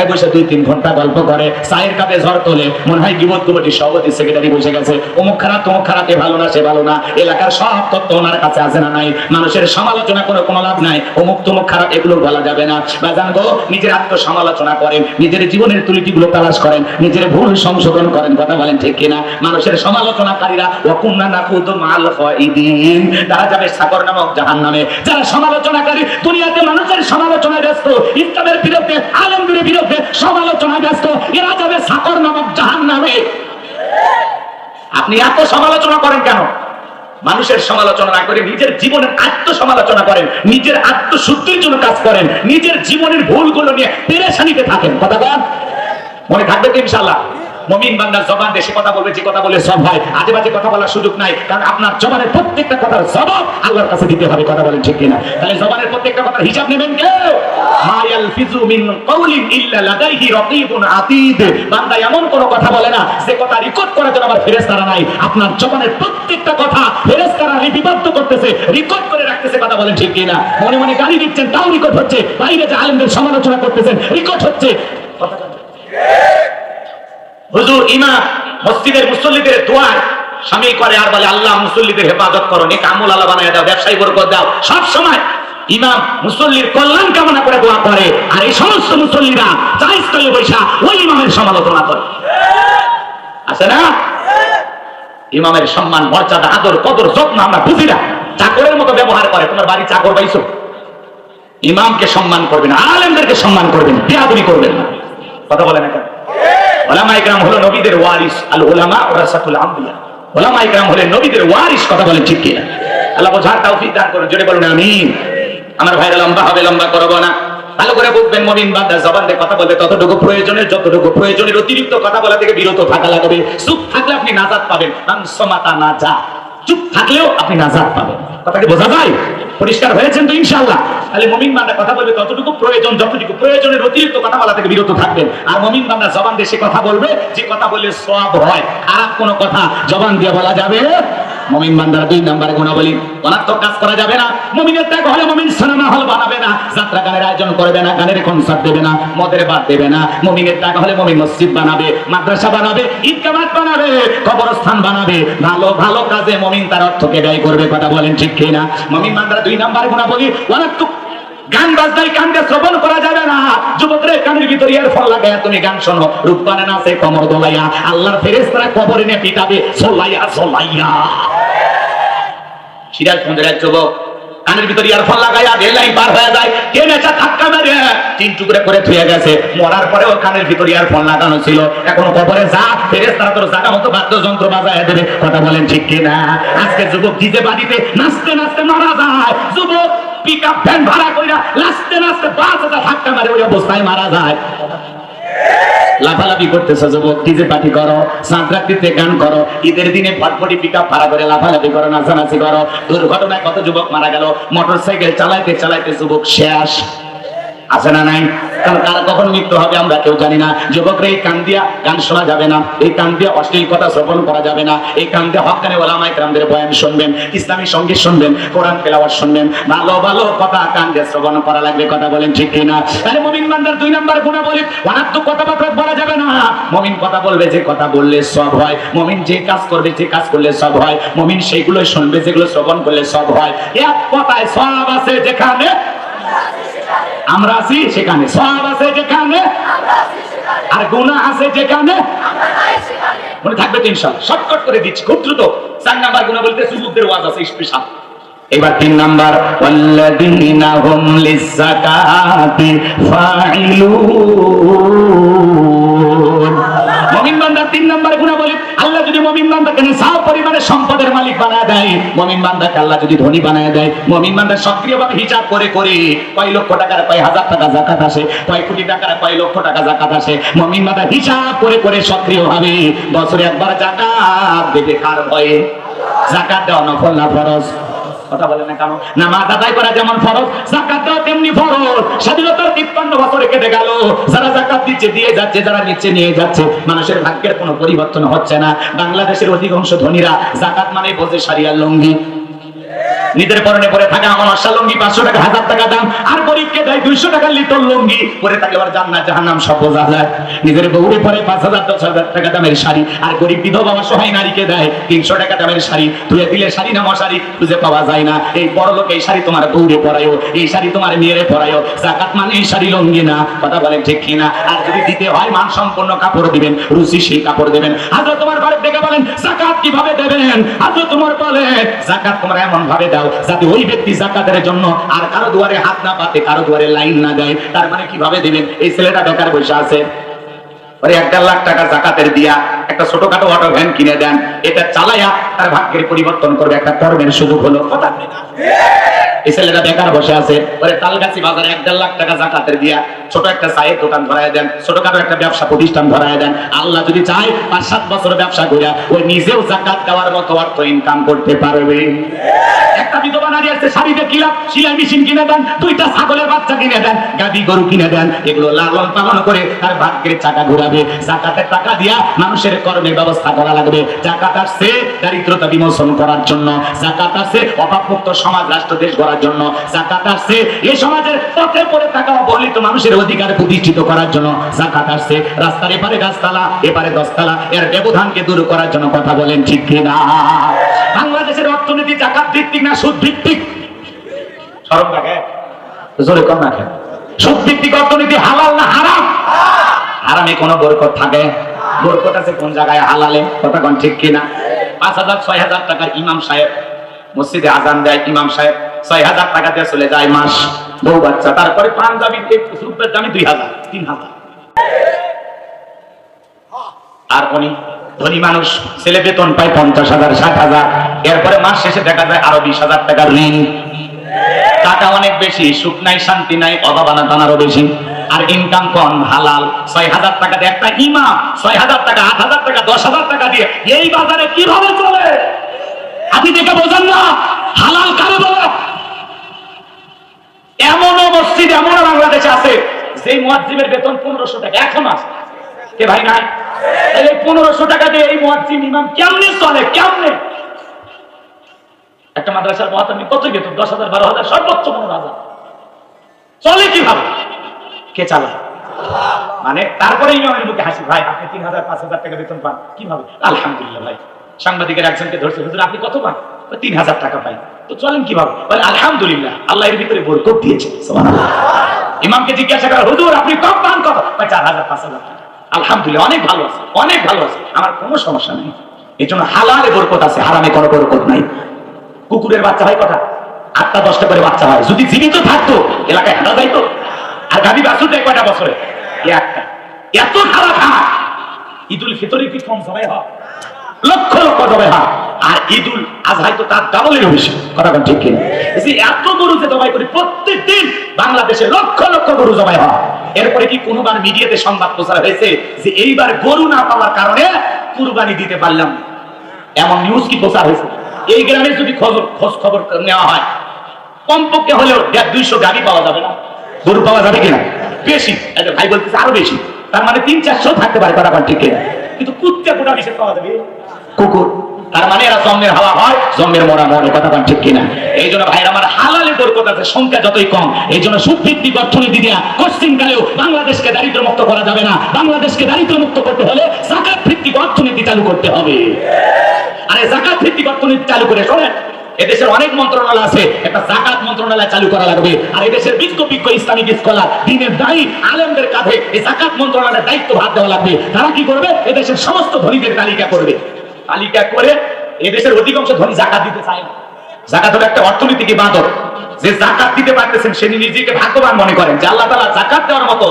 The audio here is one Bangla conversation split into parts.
জায়গায় বসে দুই তিন ঘণ্টা গল্প করে, চায়ের কাপে ঝড় তোলে, মনে হয় গিবত কমিটির সভাপতি সেক্রেটারি বসে গেছে। অমুক খারাপ, তমুক খারাপ, এ ভালো না, সে ভালো না। এলাকার সব তথ্য ওনার কাছে আছে না নাই। মানুষের সমালোচনা করে কোনো লাভ নাই। অমুক তমুক খারাপ, এগুলো বলা যাবে না। বা জানব, নিজের আত্মসমালোচনা করেন, নিজের জীবনের ত্রুটিগুলো তালাশ করেন, নিজের ভুল সংশোধন করেন, কথা বলেন ঠিক কিনা? মানুষের সমালোচনাকারীরা, ওয়াকুন্না নাকুদু মাল ফাইদিন তারা যাবে সাগর নামক জাহান্নামে। যারা সমালোচনাকারী, দুনিয়াতে মানুষের সমালোচনায় ব্যস্ত, ইসলামের বিরুদ্ধে আলমগীরের বিরুদ্ধে সমালোচনায় ব্যস্ত। এরা যাবে সাকর নামক জাহান নামে আপনি এত সমালোচনা করেন কেন? মানুষের সমালোচনা না করে নিজের জীবনের আত্মসমালোচনা করেন, নিজের আত্মশুদ্ধির জন্য কাজ করেন, নিজের জীবনের ভুলগুলো নিয়ে পেরেশানিতে থাকেন। কথা বল মনে থাকবে ইনশাল্লাহ মমিন বান্দার জবান দেশে কথা বলবে, যে কথা বলে সব হয়। আজে বাজে কথা বলার সুযোগ নাই, কারণ আপনার জবানের প্রত্যেকটা কথার জবাব আল্লাহর কাছে দিতে হবে, কথা বলেন ঠিক কিনা। তাহলে জবানের প্রত্যেকটা কথার হিসাব নেবেন কে? মা ইয়ালফিজু মিন কাউলিন ইল্লা লাদাইহি রাকিবুন আতীদ। বান্দা এমন কোন কথা বলে না, যে কথা রেকর্ড করার জন্য আমার ফেরেশতারা নাই। আপনার জবানের প্রত্যেকটা কথা ফেরেশতারা লিপিবদ্ধ করতেছে রেকর্ড করে রাখতেছে, কথা বলেন ঠিক কিনা। মনে মনে গালি দিচ্ছেন, তাও রেকর্ড হচ্ছে। বাইরে যে আলেমদের সমালোচনা করতেছেন রেকর্ড হচ্ছে। কথা বলেন। হুজুর, ইমাম মসজিদের মুসল্লিদের দোয়ার স্বামী করে আর বলে, আল্লাহ মুসল্লিদের হেফাজত করো, নেক আমল আল্লাহ বানায় দাও, ব্যবসায়ী বরকত দাও। সব সময় ইমাম মুসল্লির কল্যাণ কামনা করে দোয়া করে, আর এই সমস্ত মুসল্লিরা চাইস্তলে বৈশা ওই ইমামের সমালোচনা করে। আছে না? ইমামের সম্মান, মর্যাদা, আদর, কদর, যত্ন আমরা বুঝি না। চাকরের মতো ব্যবহার করে, তোমার বাড়ি চাকর পাইছো? ইমামকে সম্মান করবেন আলেমদেরকে সম্মান করবেন বেয়াদবি করবেন না। কথা বলে না হলো নবীদের ওয়ারিস, আল ওলামা নবীদের ওয়ারিস কথা বলেন ঠিক কিনা? আল্লাহ বোঝার করুন, জোরে বলুন আমার ভাইরা লম্বা হবে, লম্বা করব না। ভালো করে বুঝবেন, মমিন বান্দা কথা বলবে, ততটুকু প্রয়োজনের, যতটুকু প্রয়োজনের অতিরিক্ত কথা বলা থেকে বিরত থাকা লাগবে। চুপ থাকলে আপনি নাজাত পাবেন। না যা চুপ থাকলেও আপনি নাজাদ পাবেন। কথা কি বোঝা যায়? পরিষ্কার হয়েছেন তো ইনশাল্লাহ তাহলে মমিন বান্দা কথা বলবে ততটুকু প্রয়োজন, যতটুকু প্রয়োজনের অতিরিক্ত কথা বলা থেকে বিরত থাকবেন। আর মমিন বান্দা জবান দিয়ে সে কথা বলবে, যে কথা বললে সব হয়। খারাপ কোনো কথা জবান দিয়ে বলা যাবে মমিন বান্দার দুই নাম্বার গুণাবলী। অনাত্মক কাজ করা যাবে না। মমিনের ত্যাগ হলে মমিন সিনেমা হল বানাবে না। যাত্রা গানের আয়োজন করবে না, গানের কনসার্ট দেবে না, মদের বাদ দেবে না। মমিনের ত্যাগ হলে মমিন মসজিদ বানাবে, মাদ্রাসা বানাবে, ঈদগাহ বানাবে, কবরস্থান বানাবে। ভালো ভালো কাজে মমিন তার অর্থকে ব্যয় করবে, কথা বলেন ঠিক কিনা? মমিন বান্দার দুই নাম্বার গুণাবলী অনাত্মক গান বাজনায় কানকে শ্রবণ করা যাবে না। যুবকরে কানের ভিতরে ইয়ারফোন লাগায়া তুমি গান শোনো। রূপবানে নাচে কমর দোলাইয়া, আল্লাহর ফেরেশতারা কবরে নিয়ে পিটাবে সোলাইয়া সোলাইয়া সিরাজগঞ্জের এক যুবক কানের ভিতরে ইয়ারফোন লাগাইয়া রেল লাইন পার হয়ে যায় কে নেচা ধাক্কা মেরে, তিন টুকরে করে থুয়ে গেছে। মরার পরে ও কানের ভিতরে ইয়ারফোন লাগানো ছিল। এখন কবরে যা, ফেরেশতারা তোর জায়গা মতো বাদ্যযন্ত্র বাজায় দেবে। কথা বলেন ঠিক কিনা? আজকে যুবক ডিজে বাড়িতে নাচতে নাচতে মারা যায়। যুবক ভাড়া কইরা পাঁচ হাজার ধাক্কা মারে, ওই অবস্থায় মারা যায়। লাফালাফি করতেছে যুবক, ডিজে পার্টি করো গান করো, ঈদের দিনে ফটফটি পিক আপ ভাড়া করে লাফালাফি করো, নাচানাচি করো। দুর্ঘটনায় কত যুবক মারা গেল মোটর সাইকেল চালাইতে চালাইতে যুবক শেষ। আছে না নাই? কারণ কার কখন মৃত্যু হবে আমরা কেউ জানি না। যুবকরা এই কান দিয়া গান শোনা যাবে না। এই কান দিয়া অশ্লীল কথা শ্রবণ করা যাবে না। এই কান দিয়ে হকানে ওলামাই কামদের বয়ান শুনবেন, ইসলামী সংগীত শুনবেন, কোরআন তেলাওয়াত শুনবেন। ভালো ভালো কথা কান দিয়ে শ্রবণ করা লাগবে, কথা বলেন ঠিক কিনা? তাহলে মুমিন বান্দার দুই নাম্বার গুণা বলি অনাত্মক কথাবার্তা বলা যাবে না। মমিন কথা বলবে, যে কথা বললে সব হয়। মমিন যে কাজ করবে, যে কাজ করলে সব হয়। মমিন সেইগুলো শুনবে, যেগুলো শ্রবণ করলে সব হয়। এক কথায় সব আছে যেখানে আমরা আছি সেখানে। সব আছে যেখানে। আর গুণা আছে যেখানে। মনে থাকবে টেনশন শর্টকাট করে দিচ্ছি, খুব দ্রুত। চার নাম্বার গুণা বলতে সুযোগদের ওয়াজ আছে, স্পেশাল। এবার তিন নাম্বার, ওয়াল্লাযীনা হুম লিযাকাতি ফাইলুন সম্পদের মালিক বানায় দেয়। মমিন বান্দাকে আল্লাহ যদি ধনী বানায় দেয়, মমিন বান্দা সক্রিয়ভাবে হিসাব করে করে কয় লক্ষ টাকার, কয় হাজার টাকা জাকাত আসে, কয় কোটি টাকার, কয় লক্ষ টাকা জাকাত আসে, মমিন বান্দা হিসাব করে করে সক্রিয়ভাবে বছরে একবার জাকাত দেবে। কার ভয়ে? জাকাত দেওয়া নফল না ফরজ? কথা বলে না কেন? নামাজ আদায় করা যেমন ফরজ জাকাত দেওয়া তেমনি ফরজ। স্বাধীনতার তিপ্পান্ন বছরে কেটে গেল। যারা জাকাত দিচ্ছে দিয়ে যাচ্ছে, যারা নিচ্ছে নিয়ে যাচ্ছে। মানুষের ভাগ্যের কোনো পরিবর্তন হচ্ছে না। বাংলাদেশের অধিকাংশ ধনীরা জাকাত মানে বোঝে সারিয়ার লঙ্গি। নিজের পরনে পরে থাকে আমার অসা লুঙ্গি, পাঁচশো টাকা, হাজার টাকা দাম, আর গরিবকে দেয় দুইশো টাকা লিটর লুঙ্গি। পরে থাকলে আবার জান্নাত, জাহান্নাম সব বোঝা যায়। নিজের বউরে পরে পাঁচ হাজার, দশ হাজার টাকা দামের শাড়ি, আর গরিব বিধবা বা সহায় নারীকে দেয় তিনশো টাকা দামের শাড়ি। ধুয়ে দিলে শাড়ি না মশারি, খুঁজে পাওয়া যায় না। এই বড় লোক এই শাড়ি তোমার বউরে পরায়ও, এই শাড়ি তোমার মেয়েরে পরায়ও। জাকাত মানে এই শাড়ি লুঙ্গি না, কথা বলেন ঠিক কিনা? আর যদি দিতে হয়, মান সম্পন্ন কাপড় দিবেন, রুচি সেই কাপড় দেবেন। হাজরা তোমার বাড়ির দেখে বলেন, জাকাত কীভাবে দেবেন? হাজরা তোমার বলে, জাকাত তোমরা এমন ভাবে দাও, যাতে ওই ব্যক্তি জাকাতের জন্য আর কারও দুয়ারে হাত না পাতে, কারও দুয়ারে লাইন না দেয়। তার মানে কীভাবে দিবেন? এই ছেলেটা বেকার বসে আছে। ওরে, এক দেড় লাখ টাকা জাকাতের দিয়া একটা ছোটখাটো অটো ভ্যান কিনে দেন। এটা চালায়া তার ভাগ্যের পরিবর্তন করবে। একটা কর্মের সুযোগ হলো। কথা এই ছেলেটা বেকার বসে আছে। ওরে, তালগাছি বাজারে এক দেড় লাখ টাকা জাকাতের দিয়া ছোট একটা চায়ের দোকান ধরায় দেন, ছোটখাটো একটা ব্যবসা প্রতিষ্ঠান ধরায় দেন। আল্লাহ যদি চায়, পাঁচ সাত বছর ব্যবসা করিয়া ওই নিজেও জাকাত দেওয়ার মতো অর্থ ইনকাম করতে পারবে। একটা বিধবা নারী আছে শাড়িতে কিলাপ সিলাই মেশিন কিনে দেন, দুইটা ছাগলের বাচ্চা কিনে দেন গাদি গরু কিনে দেন, এগুলো লালন পালন করে তার ভাগ্যের চাকা ঘুরাবে। জাকাতের টাকা দিয়া মানুষের কর্মের ব্যবস্থা করা লাগবে। জাকাত আসছে দারিদ্রতা বিমোচন করার জন্য, জাকাত আসছে অভাবমুক্ত সমাজ, রাষ্ট্র, দেশ গড়ার জন্য, জাকাত আসছে এই সমাজের পথে পড়ে থাকা অবহেলিত মানুষের অধিকার প্রতিষ্ঠিত করার জন্য, জাকাত আসছে রাস্তার এপারে গাছতলা, এপারে দশতলা, এর ব্যবধানকে দূর করার জন্য কথা বলেন ঠিক কিনা? বাংলাদেশের অর্থনীতি জাকাত ভিত্তিক না সুদ ভিত্তিক? জোরে কম সুদ ভিত্তিক অর্থনীতি হালাল না হারাম? হারামে কোনো বরকত থাকে? বরকত আছে কোন জায়গায় হালালে? কথা কোন ঠিক কিনা? পাঁচ হাজার ছয় হাজার টাকার ইমাম সাহেব মসজিদে আজান দেয় ইমাম সাহেব ছয় হাজার টাকা দিয়ে চলে যায় মাস। বউ বাচ্চা তারপরে পাঞ্জাবি রূপের দামি দুই হাজার তিন হাজার। আর উনি ধনী মানুষ, ছেলে বেতন পায় পঞ্চাশ হাজার, ষাট হাজার। এরপরে মাস শেষে দেখা যায় আরও বিশ হাজার টাকার ঋণ। টাকা অনেক বেশি, সুখ নাই, শান্তি নাই, অভাব আনাদান আরও বেশি। আর ইনকাম কম, হালাল। ছয় হাজার টাকা দিয়ে একটা ইমাম, ছয় হাজার টাকা, আট হাজার টাকা, দশ হাজার টাকা দিয়ে এই বাজারে কীভাবে চলে? আপনি দেখে বোঝেন না, হালাল কারে বলে? এমনও মসজিদ, এমনও বাংলাদেশে আছে, যেই মুয়াজ্জিমের বেতন পনেরোশো টাকা, এখন আছে। কে ভাই নাই? তাহলে পনেরোশো টাকা দিয়ে এই মুয়াজ্জিম ইমাম কেমনে চলে, কেমনে? একটা মাদ্রাসার কত বেতন দশ হাজার, বারো হাজার, সর্বোচ্চ পনেরো হাজার। চলে কীভাবে? কে মানে তারপরে ইমামের মুখে হাসি, ভাই, আপনি তিন হাজার, পাঁচ হাজার টাকা বেতন পান। কীভাবে? আলহামদুলিল্লাহ, ভাই। সাংবাদিকের একজনকে ধরছে, হুজুর, আপনি কত পান? তিন হাজার টাকা পাই। তো চলেন কীভাবে? বলে, আলহামদুলিল্লাহ, আল্লাহ এর ভিতরে বরকত দিয়েছে। ইমামকে জিজ্ঞাসা করা, হুজুর, আপনি কম পান কত? চার হাজার, পাঁচ হাজার টাকা। আলহামদুলিল্লাহ, অনেক ভালো আছে, অনেক ভালো আছে। আমার কোনো সমস্যা নেই। এই জন্য হালালে বরকত আছে, হারামে কোনো বরকত নাই। কুকুরের বাচ্চা হয় কথা আটটা, দশটা করে বাচ্চা হয়। যদি জীবিত থাকতো, এলাকায় হাঁটা যাইতো? আর গাভী বাছুর দেয় কয়টা বছরে? একটা। এত খারাপ হাট। ঈদুল ফিতরে কি কম জবাই হয়? লক্ষ লক্ষ জবাই হয়। আর ঈদুল আজহাই তো তার ডাবলের বেশি কথা ঠিক কিনা? এত গরু যে জবাই করি প্রত্যেক দিন বাংলাদেশে লক্ষ লক্ষ গরু জবাই হয়। এরপরে কি কোনোবার মিডিয়াতে সংবাদ প্রচার হয়েছে যে এইবার গরু না পাওয়ার কারণে কুরবানি দিতে পারলাম এমন নিউজ কি প্রচার হয়েছে? এই গ্রামে যদি খবর খোঁজ খবর নেওয়া হয়, কমপক্ষে হলেও দেড় দুইশো গাড়ি পাওয়া যাবে না। গরু পাওয়া যাবে কিনা? বেশি। একটা ভাই বলতেছে আরও বেশি। তার মানে তিন চারশো থাকতে পারে, কথা ঠিক কিন্তু কুত্তে গোটা বিশেষ পাওয়া যাবে? কুকুর। তার মানে এরা জন্মের হাওয়া হয় জন্মের মরা মরে কথা বল ঠিক কিনা? এই জন্য ভাইরা আমার হালালে বরকত আছে, সংখ্যা যতই কম, এই জন্য সুভিত্তিক অর্থনীতি দিয়া কোশ্চিন কালেও বাংলাদেশকে দারিদ্র মুক্ত করা যাবে না। বাংলাদেশকে দারিদ্র মুক্ত করতে হলে জাকাত ভিত্তিক অর্থনীতি চালু করতে হবে। আরে জাকাত ভিত্তিক অর্থনীতি চালু করে শোনেন, এদেশের অনেক মন্ত্রণালয় আছে, একটা জাকাত মন্ত্রণালয় চালু করা লাগবে। আর এদেশের বিজ্ঞ বিজ্ঞ ইসলামিক স্কলার, দিনের দায়ী আলেমদের কাঁধে এই জাকাত মন্ত্রণালয়ের দায়িত্ব ভাগ দেওয়া লাগবে। তারা কি করবে? এদেশের সমস্ত ধনীদের তালিকা করবে। তালিকা করে এদেশের অধিকাংশ ধনী জাকাত দিতে চায় না। জাকাত হলো একটা অর্থনৈতিক ইবাদত। যে জাকাত দিতে পারতেছেন সে নিজেকে ভাগ্যবান মনে করেন যে আল্লাহ তাআলা জাকাত দেওয়ার মতো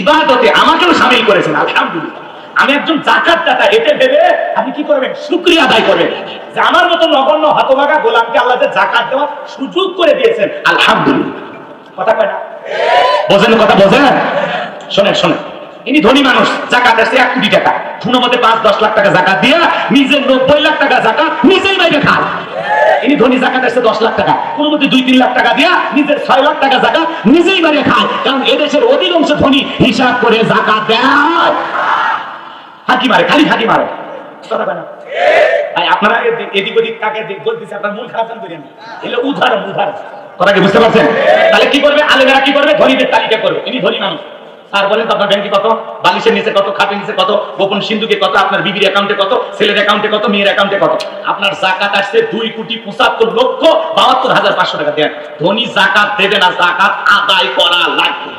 ইবাদতে আমাকেও শামিল করেছেন আলহামদুলিল্লাহ। আমি একজন জাকাত দাতা এতে ভেবে আপনি কি করবেন? শুকরিয়া আদায় করবেন যে আমার মতো নগণ্য হতভাগা গোলামকে আল্লাহ যে জাকাত দেওয়ার সুযোগ করে দিয়েছেন আলহামদুলিল্লাহ। কথা কয় না? বোঝেন কথা বোঝেন? শোনেন শোনেন। ইনি ধনী মানুষ, জাকাত আসছে এক কোটি টাকা। কোনো মতে পাঁচ, দশ লাখ টাকা জাকাত দিয়ে নিজের নব্বই লাখ টাকা জাকাত নিজেই বাইরে খান ইনি ধনী, জাকাত আসছে দশ লাখ টাকা। কোনো মতে দুই, তিন লাখ টাকা দিয়া নিজের ছয় লাখ টাকা জাকাত নিজেই বাইরে খায়। কারণ এদেশের অধিকাংশ ধনী হিসাব করে জাকাত দেয়। হাঁকি মারে, খালি হাঁকি মারে। আপনারা এদিক ওদিক কাকে বলতেছে, আপনার মূল খারাপ করেন এগুলো উদাহরণ উদাহরণ। কথা কি বুঝতে পারছেন? তাহলে কি করবে? আলেমেরা কি করবে? ধনীদের তালিকা করবে। ইনি ধনী মানুষ। স্যার বলেন তো আপনার ব্যাংকে কত? বালিশের নিচে কত? খাটের নিচে কত? গোপন সিন্ধুকে কত? আপনার বিবির অ্যাকাউন্টে কত? ছেলের অ্যাকাউন্টে কত? মেয়ের অ্যাকাউন্টে কত? আপনার জাকাত আসছে দুই কোটি পঁচাত্তর লক্ষ বাহাত্তর হাজার পাঁচশো টাকা। দেন, ধনী জাকাত দেবে না, জাকাত আদায় করা লাগবে।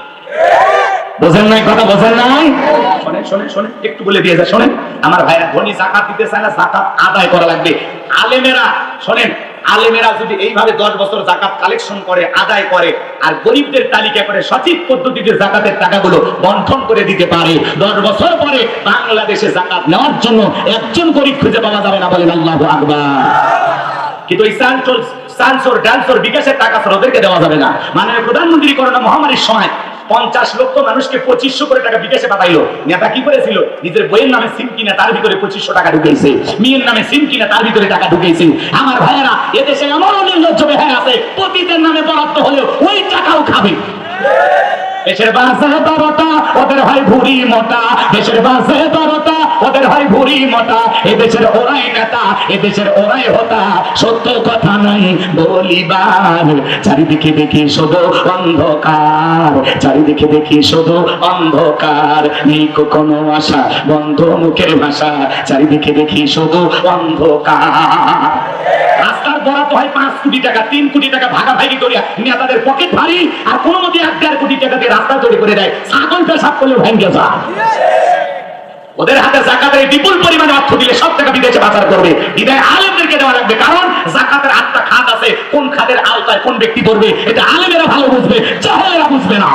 আমার ভাইরা ধনী জাকাত দিতে চায় না, জাকাত আদায় করা লাগবে। আলেমেরা, শোনেন আলেমেরা যদি এইভাবে দশ বছর জাকাত কালেকশন করে, আদায় করে, আর গরিবদের তালিকা করে সঠিক পদ্ধতিতে জাকাতের টাকাগুলো বন্টন করে দিতে পারে, দশ বছর পরে বাংলাদেশে জাকাত নেওয়ার জন্য একজন গরিব খুঁজে পাওয়া যাবে না বলেন আল্লাহ আকবার। কিন্তু এই সানচোর ডান্সোর বিকাশের টাকা ওদেরকে দেওয়া যাবে না। মানে প্রধানমন্ত্রী করোনা মহামারীর সময় পঞ্চাশ লক্ষ মানুষকে পঁচিশশো করে টাকা বিদেশে পাঠাইলো। নেতা কি করেছিল? নিজের বইয়ের নামে সিম কিনে তার ভিতরে পঁচিশশো টাকা ঢুকেছে মেয়ের নামে সিম কিনে তার ভিতরে টাকা ঢুকেছে আমার ভাইয়েরা, এদেশে এমনও নির্লজ্জ বেহায় আছে পতিদের নামে বরাদ্দ হলেও ওই টাকাও খাবে। দেশের বাসে বারোটা, ওদের ভাই ভুড়ি মোটা। দেশের বাসে বারোটা ওদের হয় ভুড়ি মোটা এদেশের ওরাই নেতা, এ দেশের ওরাই হতা। সত্য কথা নাই বলিবার। চারিদিকে দেখি শুধু অন্ধকার। চারিদিকে দেখি শুধু অন্ধকার। নেই কোনো আশা, বন্ধ মুখের ভাষা। চারিদিকে দেখি শুধু অন্ধকার। রাস্তার বরাদ্দ হয় পাঁচ কোটি টাকা, তিন কোটি টাকা ভাগাভাগি করিয়া নেতাদের পকেট ভারী, আর কোনো মতে এক দেড় কোটি টাকা দিয়ে রাস্তা তৈরি করে দেয়। ছাগল পেশাব করলে ভেঙে যায়। ওদের হাতে জাকাতের বিপুল পরিমাণে অর্থ দিলে সব টাকা বিদেশে বাজার করবে। বিদায় আলেমদেরকে দেওয়া লাগবে। কারণ জাকাতের আটটা খাত আছে। কোন খাতের আওতায় কোন ব্যক্তি করবে এটা আলেমেরা ভালো বুঝবে চাহেরা বুঝবে না।